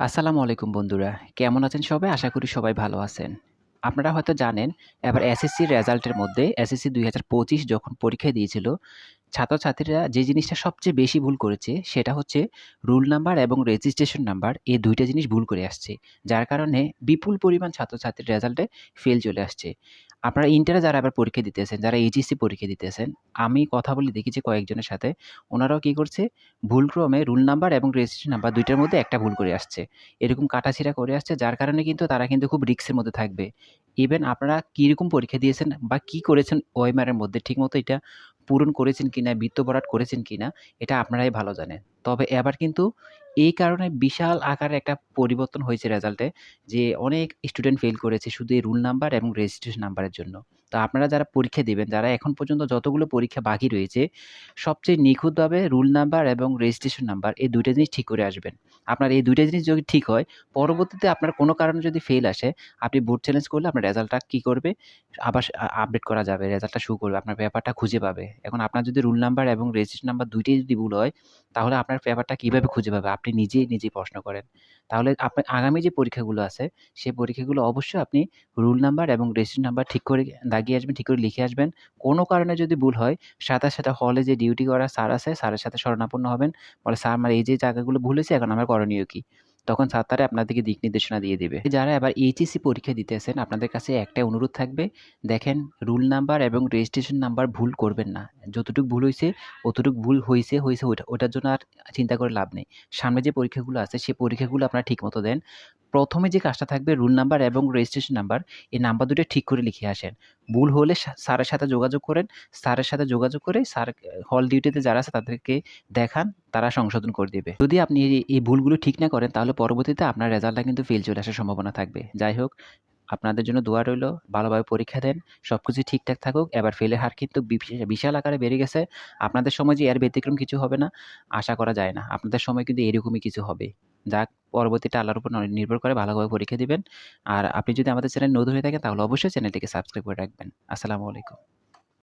আসসালামু আলাইকুম বন্ধুরা। কেমন আছেন সবাই? আশা করি সবাই ভালো আছেন। আপনারা হয়তো জানেন, এবার এসএসসির রেজাল্টের মধ্যে এসএসসি দুই হাজার পঁচিশ যখন পরীক্ষা দিয়েছিল, ছাত্রছাত্রীরা যে জিনিসটা সবচেয়ে বেশি ভুল করেছে, সেটা হচ্ছে রুল নাম্বার এবং রেজিস্ট্রেশন নাম্বার। এই দুইটা জিনিস ভুল করে আসছে। যার কারণে বিপুল পরিমাণ ছাত্রছাত্রীর রেজাল্টে ফেল চলে আসছে। আপনারা ইন্টারে যারা আবার পরীক্ষা দিতেছেন, যারা এইচএসসি পরীক্ষা দিতেছেন, আমি কথা বলে দেখেছি কয়েকজনের সাথে। ওনারাও কী করছে, ভুলক্রমে রুল নাম্বার এবং রেজিস্ট্রেশন নাম্বার দুইটার মধ্যে একটা ভুল করে আসছে। এরকম কাটাছিড়া করে আসছে, যার কারণে কিন্তু তারা কিন্তু খুব রিক্সের মধ্যে থাকবে। ইভেন আপনারা কীরকম পরীক্ষা দিয়েছেন বা কী করেছেন, ওয়েমারের মধ্যে, ঠিকমতো এটা পূরণ করেছেন কিনা, বৃত্ত ভরাট করেছেন কিনা, এটা আপনারাই ভালো জানেন। তবে এবার কিন্তু এই কারণে বিশাল আকারে একটা পরিবর্তন হয়েছে রেজাল্টে যে অনেক স্টুডেন্ট ফেল করেছে শুধু এই রুল নাম্বার এবং রেজিস্ট্রেশন নাম্বারের জন্য। তো আপনারা যারা পরীক্ষা দিবেন, যারা এখন পর্যন্ত যতগুলো পরীক্ষা বাকি রয়েছে, সবচেয়ে নিখুঁতভাবে রুল নাম্বার এবং রেজিস্ট্রেশন নাম্বার এই দুইটা জিনিস ঠিক করে আসবেন। আপনার এই দুইটা জিনিস যদি ঠিক হয়, পরবর্তীতে আপনার কোনো কারণে যদি ফেল আসে, আপনি বোর্ড চ্যালেঞ্জ করলে আপনার রেজাল্টটা কী করবে? আবার আপডেট করা যাবে রেজাল্টটা শো করবে, আপনার পেপারটা খুঁজে পাবে। এখন আপনার যদি রুল নাম্বার এবং রেজিস্ট্রেশন নাম্বার দুইটাই যদি ভুল হয়, তাহলে আপনার পেপারটা কীভাবে খুঁজে পাবে? আপনি নিজেই নিজেই প্রশ্ন করেন। তাহলে আপনার আগামী যে পরীক্ষাগুলো আছে সেই পরীক্ষাগুলো অবশ্যই আপনি রুল নাম্বার এবং রেজিস্ট্রেশন নাম্বার ঠিক করে দাগিয়ে আসবেন, ঠিক করে লিখে আসবেন। কোনো কারণে যদি ভুল হয়, সাথে সাথে হলে যে ডিউটি করা স্যার আছে স্যারের সাথে শরণাপন্ন হবেন। বলে, স্যার, আমার এই যে জায়গাগুলো ভুল হয়েছে, এখন আমার করণীয় কী? তখন স্যার তারা আপনাদেরকে দিক নির্দেশনা দিয়ে দেবে। যারা এবার এইচএসসি পরীক্ষা দিতে দিতেছেন আপনাদের কাছে একটা অনুরোধ থাকবে, দেখেন রুল নাম্বার এবং রেজিস্ট্রেশন নাম্বার ভুল করবেন না। যতটুকু ভুল হয়েছে, অতটুকু ভুল হয়েছে হয়েছে ওটা, ওটার জন্য আর চিন্তা করে লাভ নেই। সামনে যে পরীক্ষাগুলো আছে সেই পরীক্ষাগুলো আপনারা ঠিকমতো দেন। প্রথমে যে কাজটা থাকবে রুল নাম্বার এবং রেজিস্ট্রেশন নাম্বার এই নাম্বার দুটো ঠিক করে লিখে আসেন। ভুল হলে স্যারের সাথে যোগাযোগ করেন। স্যারের সাথে যোগাযোগ করে স্যার হল ডিউটিতে যারা আছে তাদেরকে দেখান, তারা সংশোধন করে দেবে। যদি আপনি এই ভুলগুলো ঠিক না করেন, তাহলে পরবর্তীতে আপনার রেজাল্টটা কিন্তু ফেল চলে আসার সম্ভাবনা থাকবে। যাই হোক, আপনাদের জন্য দোয়া রইল, ভালোভাবে পরীক্ষা দেন সব কিছু ঠিকঠাক থাকুক। এবার ফেলের হার কিন্তু বিশাল আকারে বেড়ে গেছে। আপনাদের সময় যে এর ব্যতিক্রম কিছু হবে না, আশা করা যায় না। আপনাদের সময় কিন্তু এরকমই কিছু হবে। যাক পরবর্তীতে আল্লাহর উপর নির্ভর করে ভালোভাবে পরীক্ষা দিবেন। আর আপনি যদি আমাদের চ্যানেল নতুন হয়ে থাকেন, তাহলে অবশ্যই চ্যানেলটিকে সাবস্ক্রাইব করে রাখবেন। আসসালামু আলাইকুম।